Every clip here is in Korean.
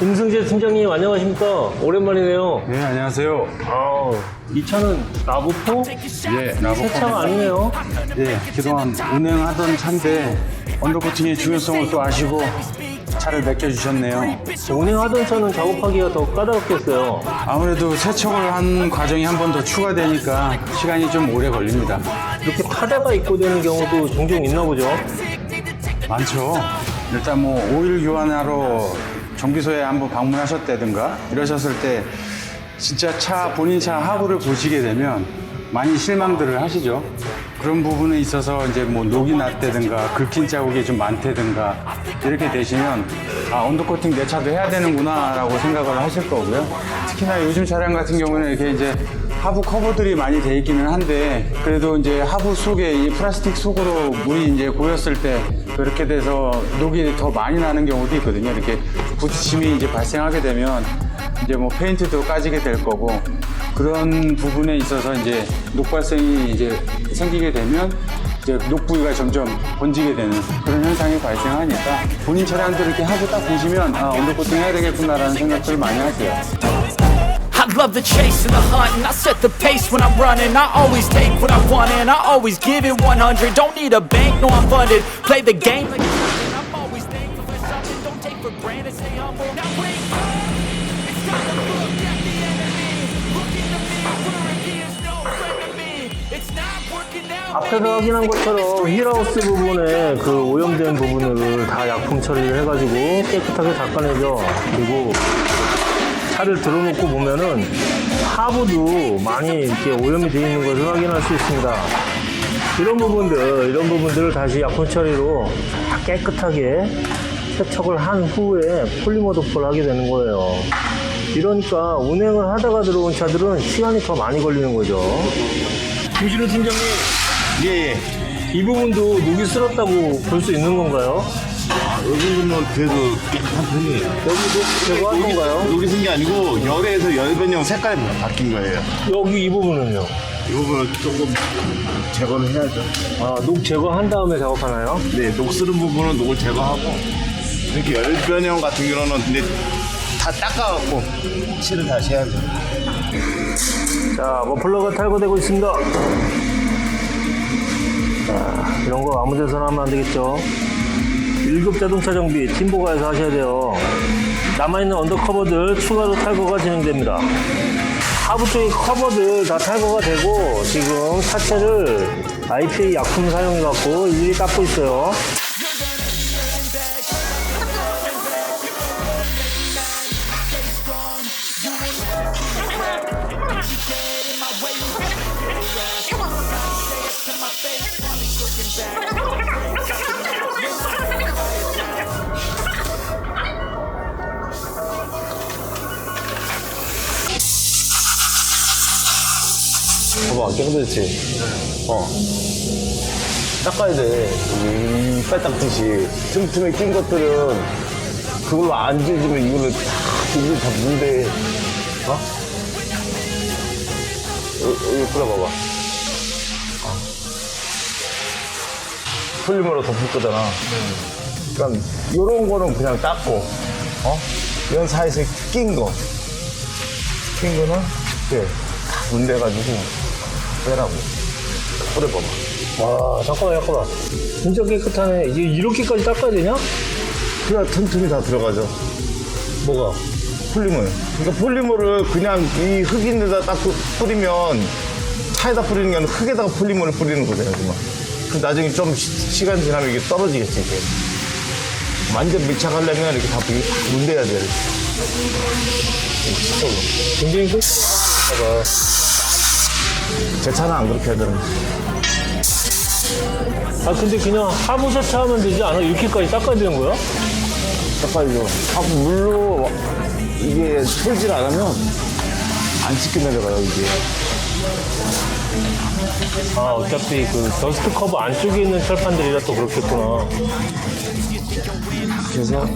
임승재 팀장님 안녕하십니까? 오랜만이네요. 네, 안녕하세요. 아, 이 차는 나부포 예, 새 나보고 차가 아니네요. 예, 그동안 운행하던 차인데 언더코팅의 중요성을 또 아시고 차를 맡겨주셨네요. 운행하던 차는 작업하기가 더 까다롭겠어요. 아무래도 세척을 한 과정이 한 번 더 추가되니까 시간이 좀 오래 걸립니다. 이렇게 타다가 입고되는 경우도 종종 있나 보죠. 많죠. 일단 뭐 오일 교환하러 정비소에 한번 방문하셨다든가 이러셨을 때 진짜 차 본인 차 하부를 보시게 되면 많이 실망들을 하시죠. 그런 부분에 있어서 이제 뭐 녹이 났다든가 긁힌 자국이 좀 많다든가 이렇게 되시면 아 언더코팅 내 차도 해야 되는구나라고 생각을 하실 거고요. 특히나 요즘 차량 같은 경우는 이렇게 이제 하부 커버들이 많이 돼 있기는 한데 그래도 이제 하부 속에 이 플라스틱 속으로 물이 이제 고였을 때 그렇게 돼서 녹이 더 많이 나는 경우도 있거든요. 이렇게 부딪힘이 이제 발생하게 되면 이제 뭐 페인트도 까지게 될 거고 그런 부분에 있어서 이제 녹 발생이 이제 생기게 되면 이제 녹 부위가 점점 번지게 되는 그런 현상이 발생하니까 본인 차량들 이렇게 하고 딱 보시면 아 언더코팅 해야 되겠구나라는 생각들을 많이 하세요. Love the chase and the hunt, and I set the pace when I'm running. I always take what I want, and I always give it 100. Don't need a bank, no, I'm funded. Play the game like I'm always thankful for something. Don't take for granted, stay humble. Now wake up! It's time to look at the enemy. Look in the mirror, he is no friend to me. It's not working out. 앞에서 확인한 것처럼 휠하우스 부분에 그 오염된 부분을 다 약품 처리를 해가지고 깨끗하게 닦아내죠. 그리고 차를 들어놓고 보면은 하부도 많이 이렇게 오염이 되어 있는 것을 확인할 수 있습니다. 이런 부분들, 이런 부분들을 다시 약품 처리로 다 깨끗하게 세척을 한 후에 폴리머 도포를 하게 되는 거예요. 이러니까 운행을 하다가 들어온 차들은 시간이 더 많이 걸리는 거죠. 김신우 팀장님, 예, 예. 이 부분도 녹이 쓸었다고 볼 수 있는 건가요? 이 정도면 그래도 깨끗한 편이에요. 여기도 제거한 건가요? 녹이 쓴게 아니고 열에서 열 변형 색깔이 바뀐 거예요. 여기 이 부분은요? 이 부분은 조금 제거를 해야죠. 아, 녹 제거한 다음에 작업하나요? 네, 녹 쓰는 부분은 녹을 제거하고 이렇게 열 변형 같은 경우는 근데 다 닦아갖고 칠을 다시 해야죠. 자, 머플러가 탈거되고 있습니다. 자, 이런 거 아무 데서나 하면 안 되겠죠. 1급 자동차 정비 팀보가에서 하셔야 돼요. 남아있는 언더커버들 추가로 탈거가 진행됩니다. 하부 쪽의 커버들 다 탈거가 되고 지금 차체를 IPA 약품 사용해갖고 일일이 닦고 있어요. 봐봐 깨끗했지? 어 닦아야 돼 이빨 닦듯이 틈틈에 낀 것들은 그걸로 안 지워지면 이걸로 다 이걸 다 문대 어? 여기, 여기 뿌려봐봐 어. 폴리머로 덮을 거잖아 그러니까 요런 거는 그냥 닦고 어? 이런 사이에 낀 거. 낀 거는 이렇게 다 문대가지고 빼라고. 뿌려봐봐. 와, 잠깐만, 잠깐만. 진짜 깨끗하네. 이게 이렇게까지 닦아야 되냐? 그래야 틈틈이 다 들어가죠. 뭐가? 폴리머. 그러니까 폴리머를 그냥 이 흙인 데다 딱 뿌- 뿌리면 차에다 뿌리는 게 아니라 흙에다가 폴리머를 뿌리는 거잖아요, 정말. 그 나중에 좀 시- 시간 지나면 이게 떨어지겠지, 이게. 완전 밀착하려면 이렇게 다 이게 다 문대야 돼. 진짜로. 굉장히 끝. 봐봐. 제 차는 안 그렇게 하더라고. 아 근데 그냥 하부 세차하면 되지 않아? 이렇게까지 닦아야 되는 거야? 닦아야죠. 하부 물로 이게 털질 안 하면 안 씻겨 내려가요 이게. 아 어차피 그 더스트 커브 안쪽에 있는 철판들이라 또 그렇겠구나. 그래서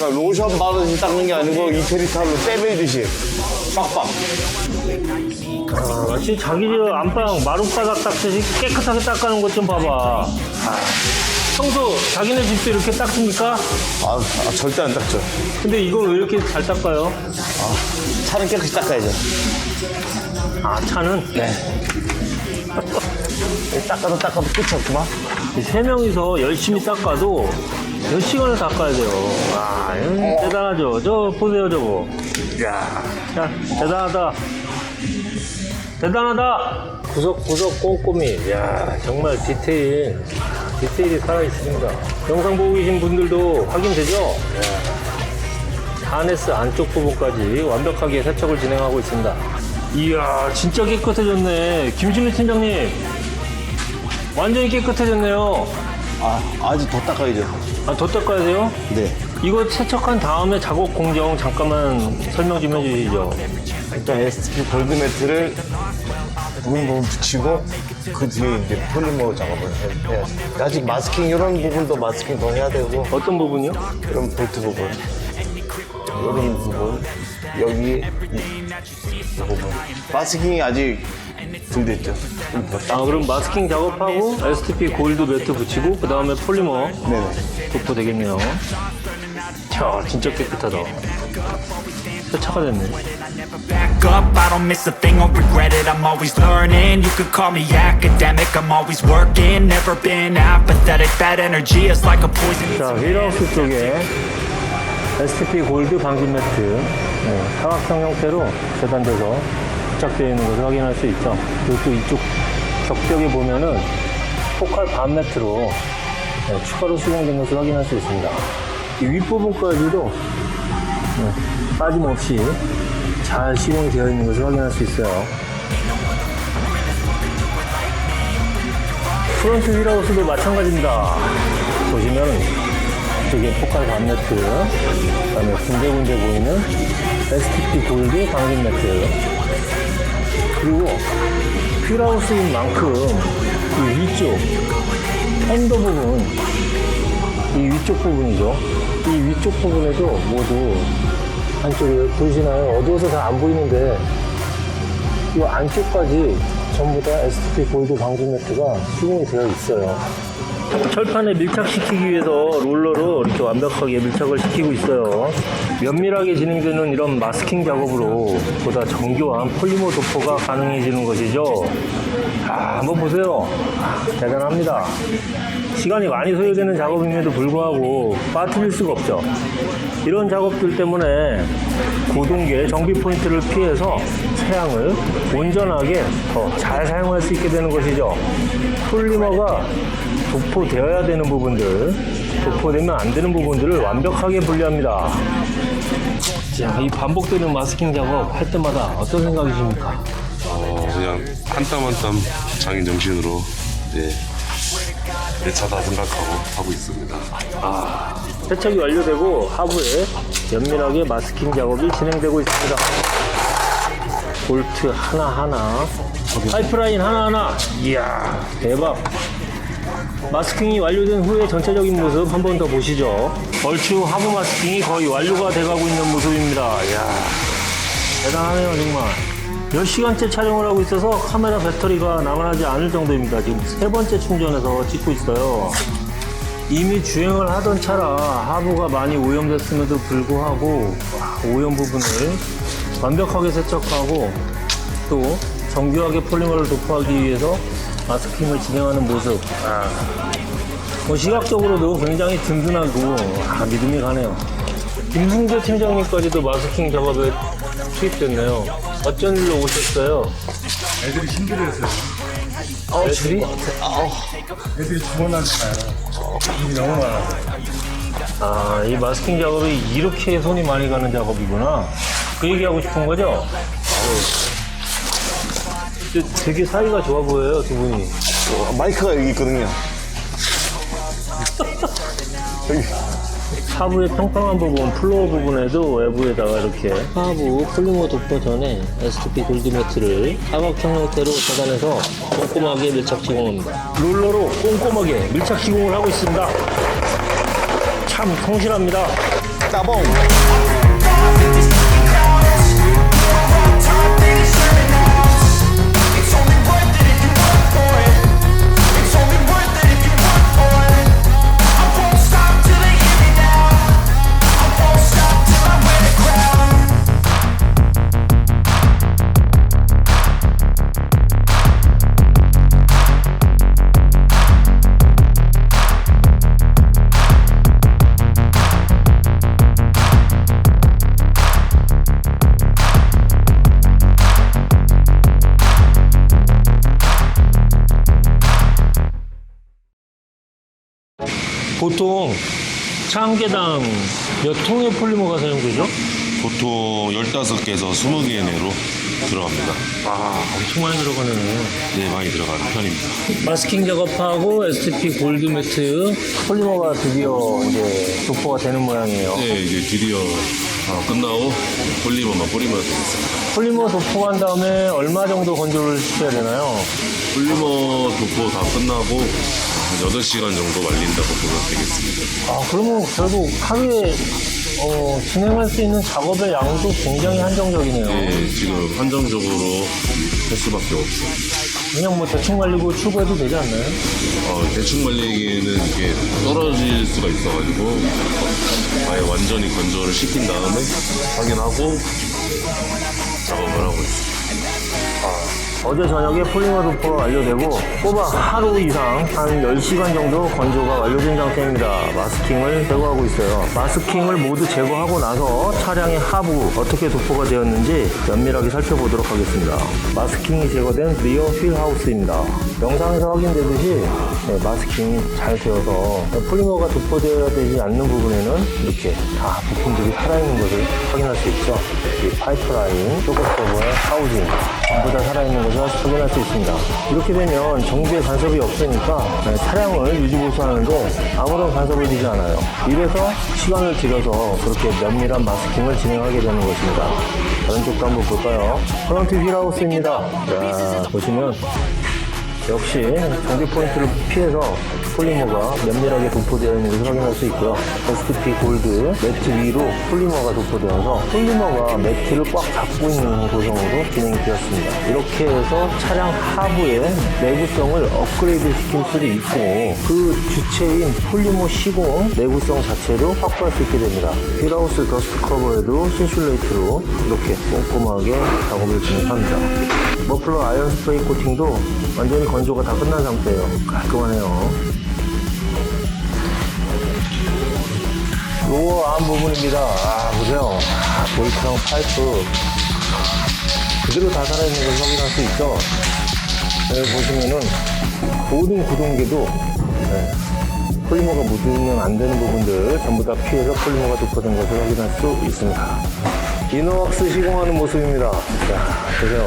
그러니까 로션 바르듯이 닦는 게 아니고 이태리 타올로 떼베이듯이 빡빡. 아, 지금 자기 집 안방 마룻바닥 닦듯이 깨끗하게 닦아놓은 것 좀 봐봐. 아, 평소 자기네 집도 이렇게 닦습니까? 아, 아, 절대 안 닦죠. 근데 이걸 왜 이렇게 잘 닦아요? 차는 깨끗이 닦아야죠. 아, 차는? 네. 닦아도 닦아도 끝이 없구만. 이세 명이서 열심히 닦아도 몇 시간을 닦아야 돼요. 와, 이거 대단하죠. 저 보세요, 저거. 이야, 야, 대단하다. 대단하다. 구석구석 꼼꼼히. 이야, 정말 디테일. 디테일이 살아 있습니다. 영상 보고 계신 분들도 확인되죠? 이야, 하네스 안쪽 부분까지 완벽하게 세척을 진행하고 있습니다. 이야, 진짜 깨끗해졌네. 김신우 팀장님. 완전히 깨끗해졌네요. 아, 아직 더 닦아야죠. 아, 더 닦아야 돼요? 네. 이거 세척한 다음에 작업 공정 잠깐만 설명 좀 해주시죠. 일단 STP 골드 매트를 부분 부분 붙이고 그 뒤에 이제 폴리머 작업을 해- 해야죠. 아직 마스킹 이런 부분도 마스킹 더 해야 되고 어떤 부분이요? 이런 볼트 부분 이런 부분 여기 이, 이 부분 마스킹이 아직 딱. 아, 그럼 마스킹 작업하고 STP 골드 매트 붙이고 그 다음에 폴리머 네네. 도포 되겠네요. 자, 진짜 깨끗하다. 세차가 됐네. back up, I don't miss a thing or regret it I'm always learning, you could call me academic I'm always working, never been apathetic That energy is like a poison 자, 휠하우스 쪽에 STP 골드 방진 매트 네, 사각형 형태로 재단돼서 부착되어 있는 것을 확인할 수 있죠. 그리고 또 이쪽 격벽에 보면은 포칼 반 매트로 네, 추가로 시공된 것을 확인할 수 있습니다. 이 윗부분까지도 네, 빠짐없이 잘 시공이 되어 있는 것을 확인할 수 있어요. 프론트 휠하우스도 마찬가지입니다. 보시면 이쪽에 포칼 반 매트, 그 다음에 군데군데 보이는 STP 골드 방진 매트, 그리고 휠하우스인 만큼 이 위쪽 핸더 부분, 이 위쪽 부분이죠. 이 위쪽 부분에도 모두 한쪽에 보이시나요? 어두워서 잘 안 보이는데 이 안쪽까지 전부 다 STP 골드 방진 매트가 시공이 되어 있어요. 철판에 밀착시키기 위해서 롤러로 이렇게 완벽하게 밀착을 시키고 있어요. 면밀하게 진행되는 이런 마스킹 작업으로 보다 정교한 폴리머 도포가 가능해지는 것이죠. 아, 한번 보세요. 아, 대단합니다. 시간이 많이 소요되는 작업임에도 불구하고 빠뜨릴 수가 없죠. 이런 작업들 때문에 고동계 정비 포인트를 피해서 차량을 온전하게 더 잘 사용할 수 있게 되는 것이죠. 폴리머가 도포되어야 되는 부분들, 도포되면 안 되는 부분들을 완벽하게 분리합니다. 자, 이 반복되는 마스킹 작업 할 때마다 어떤 생각이십니까? 어, 그냥 한 땀 한 땀 장인 정신으로 예, 내 차다 생각하고 하고 있습니다. 세척이 완료되고 하부에 면밀하게 마스킹 작업이 진행되고 있습니다. 볼트 하나하나, 파이프라인 하나하나, 이야, 대박. 마스킹이 완료된 후의 전체적인 모습 한 번 더 보시죠. 얼추 하부 마스킹이 거의 완료가 돼가고 있는 모습입니다. 이야, 대단하네요, 정말. 몇 시간째 촬영을 하고 있어서 카메라 배터리가 남아나지 않을 정도입니다. 지금 세 번째 충전해서 찍고 있어요. 이미 주행을 하던 차라 하부가 많이 오염됐음에도 불구하고 오염 부분을 완벽하게 세척하고 또 정교하게 폴리머를 도포하기 위해서 마스킹을 진행하는 모습 아, 뭐 시각적으로도 굉장히 든든하고 아, 믿음이 가네요 김승재 팀장님까지도 마스킹 작업에 투입됐네요 어쩐 일로 오셨어요? 애들이 힘들어했어요. 애들이? 애들이 주문하잖아요. 일이 너무 많아서. 아, 이 마스킹 작업이 이렇게 손이 많이 가는 작업이구나. 그 얘기하고 싶은 거죠? 되게 사이가 좋아 보여요, 두 분이. 어, 마이크가 여기 있거든요. 여기. 하부의 평평한 부분, 플로어 부분에도 외부에다가 이렇게 하부 폴리머 도포 전에 STP 골드 매트를 사각형 형태로 재단해서 꼼꼼하게 밀착 시공합니다. 롤러로 꼼꼼하게 밀착 시공을 하고 있습니다. 참 성실합니다. 따봉. 보통 차 한 개당 몇 통의 폴리머가 사용되죠? 보통 15개에서 20개 내로 들어갑니다. 아, 엄청 많이 들어가네. 네, 많이 들어가는 편입니다. 마스킹 작업하고 STP 골드 매트 폴리머가 드디어 이제 도포가 되는 모양이에요. 네, 이제 드디어 다 끝나고 폴리머만 뿌리면 되겠습니다. 폴리머 도포한 다음에 얼마 정도 건조를 시켜야 되나요? 폴리머 도포 다 끝나고 한 8시간 정도 말린다고 보면 되겠습니다. 아, 그러면 결국 하루에 어, 진행할 수 있는 작업의 양도 굉장히 한정적이네요. 네, 지금 한정적으로 할 수밖에 없어요. 그냥 뭐 대충 말리고 출고해도 되지 않나요? 어, 대충 말리기에는 이게 떨어질 수가 있어가지고 아예 완전히 건조를 시킨 다음에 확인하고 작업을 하고 있어요. 어제 저녁에 폴리머 도포가 완료되고 꼬박 하루 이상 한 10시간 정도 건조가 완료된 상태입니다. 마스킹을 제거하고 있어요. 마스킹을 모두 제거하고 나서 차량의 하부 어떻게 도포가 되었는지 면밀하게 살펴보도록 하겠습니다. 마스킹이 제거된 리어 휠 하우스입니다. 영상에서 확인되듯이 네, 마스킹이 잘 되어서 폴리머가 도포되어야 되지 않는 부분에는 이렇게 다 부품들이 살아있는 것을 확인할 수 있죠. 이 파이프라인, 쇼커커버의 하우징 전부 다 살아있는 것을 확인할 수 있습니다. 이렇게 되면 정비에 간섭이 없으니까 네, 차량을 유지보수하는데 아무런 간섭이 되지 않아요. 이래서 시간을 들여서 그렇게 면밀한 마스킹을 진행하게 되는 것입니다. 다른 쪽도 한번 볼까요? 프런트 휠하우스입니다. 자, 보시면 역시 정비 포인트를 피해서 폴리머가 면밀하게 도포되어 있는 것을 확인할 수 있고요. STP 골드 매트 위로 폴리머가 도포되어서 폴리머가 매트를 꽉 잡고 있는 구성으로 진행이 되었습니다. 이렇게 해서 차량 하부의 내구성을 업그레이드 시킬 수도 있고 그 주체인 폴리머 시공 내구성 자체도 확보할 수 있게 됩니다. 휠하우스 더스트 커버에도 신슐레이트로 이렇게 꼼꼼하게 작업을 진행합니다. 머플러 아이언 스프레이 코팅도 완전히 건조가 다 끝난 상태예요. 깔끔하네요. 로어 암 부분입니다. 아, 보세요. 아, 볼트랑 파이프 그대로 다 살아있는 걸 확인할 수 있죠. 여기 보시면은 모든 구동계도 네, 폴리머가 묻으면 안 되는 부분들 전부 다 피해서 폴리머가 도포된 것을 확인할 수 있습니다. 이너왁스 시공하는 모습입니다. 자, 보세요.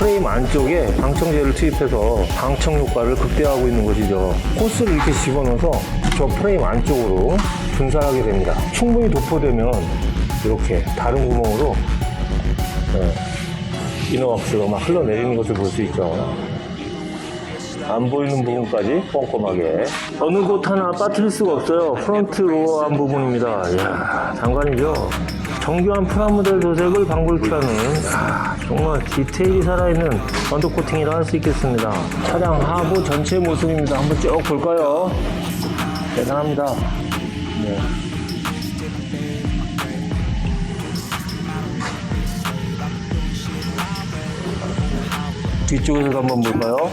프레임 안쪽에 방청제를 투입해서 방청 효과를 극대화하고 있는 것이죠. 호스를 이렇게 집어넣어서 저 프레임 안쪽으로 분산하게 됩니다. 충분히 도포되면 이렇게 다른 구멍으로 네, 이너왁스가 막 흘러내리는 것을 볼 수 있죠. 안 보이는 부분까지 꼼꼼하게. 어느 곳 하나 빠뜨릴 수가 없어요. 프론트 로어 한 부분입니다. 이야 장관이죠? 정교한 프라모델 도색을 방불케하는 아, 정말 디테일이 살아있는 언더 코팅이라 할 수 있겠습니다. 차량 하부 전체 모습입니다. 한번 쭉 볼까요? 대단합니다. 네. 뒤쪽에서도 한번 볼까요?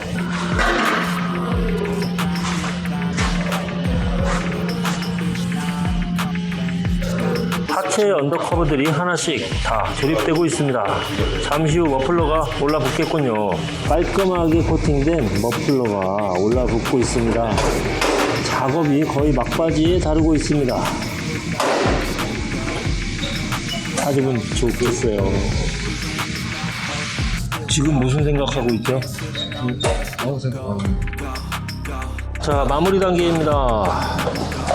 하체 언더커버들이 하나씩 다 조립되고 있습니다. 잠시 후 머플러가 올라붙겠군요. 깔끔하게 코팅된 머플러가 올라붙고 있습니다. 작업이 거의 막바지에 다루고 있습니다. 아직은 좋겠어요. 지금 무슨 생각하고 있죠? 아무 생각 안 자, 마무리 단계입니다.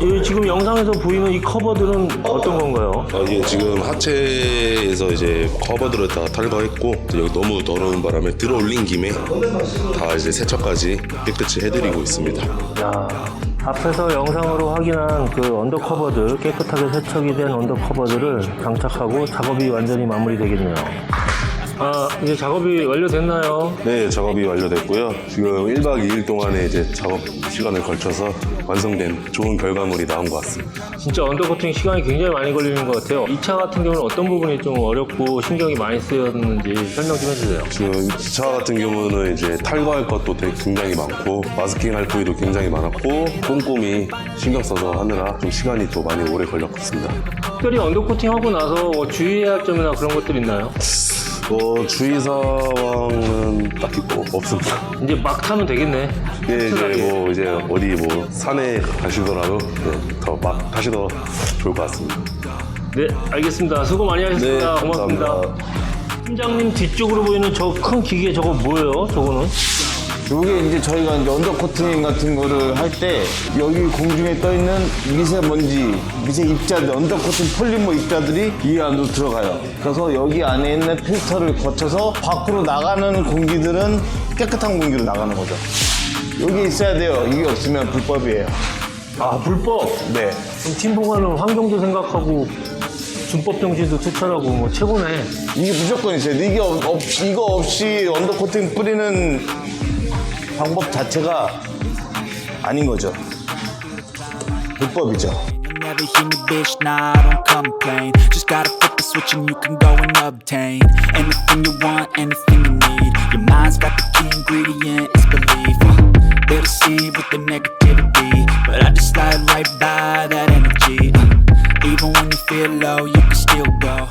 이 지금 영상에서 보이는 이 커버들은 어떤 건가요? 아, 이게 지금 하체에서 이제 커버들을 다 탈거했고 여기 너무 더러운 바람에 들어올린 김에 다 이제 세척까지 깨끗이 해드리고 있습니다. 야, 앞에서 영상으로 확인한 그 언더커버들 깨끗하게 세척이 된 언더커버들을 장착하고 작업이 완전히 마무리되겠네요. 아, 이제 작업이 완료됐나요? 네, 작업이 완료됐고요. 지금 1박 2일 동안의 이제 작업 시간을 걸쳐서 완성된 좋은 결과물이 나온 것 같습니다. 진짜 언더코팅 시간이 굉장히 많이 걸리는 것 같아요. 이 차 같은 경우는 어떤 부분이 좀 어렵고 신경이 많이 쓰였는지 설명 좀 해주세요. 지금 이차 같은 경우는 이제 탈거할 것도 되게 굉장히 많고 마스킹 할 부위도 굉장히 많았고 꼼꼼히 신경 써서 하느라 좀 시간이 또 많이 오래 걸렸습니다. 특별히 언더코팅 하고 나서 뭐 주의해야 할 점이나 그런 것들 있나요? 어, 주의사항은 딱히 뭐 없습니다. 이제 막 타면 되겠네. 예, 이제 뭐 이제 어디 뭐 산에 가시더라도 네, 더막 하시더 좋을 것 같습니다. 네, 알겠습니다. 수고 많이 하셨습니다. 네, 고맙습니다. 감사합니다. 팀장님 뒤쪽으로 보이는 저 큰 기계 저거 뭐예요? 저거는? 요게 이제 저희가 이제 언더 코팅 같은 거를 할 때 여기 공중에 떠 있는 미세먼지, 미세 입자들, 언더 코팅 폴리머 입자들이 이 안으로 들어가요. 그래서 여기 안에 있는 필터를 거쳐서 밖으로 나가는 공기들은 깨끗한 공기로 나가는 거죠. 여기 있어야 돼요. 이게 없으면 불법이에요. 아, 불법. 네. 그럼 팀보가는 환경도 생각하고 준법 정신도 추천하고 뭐 최고네. 이게 무조건 있어야 돼. 이게 없, 없- 이거 없이 언더 코팅 뿌리는 방법 자체가 아닌 거죠. 불법이죠. Never hear me, bitch. Nah, I don't complain. Just gotta flip the switch and you can go and obtain anything you want, anything you need. Your mind's got the key ingredient, it's belief. Uh, they deceive with the negativity, but I just slide right by that energy. Uh, even when you feel low, you can still go.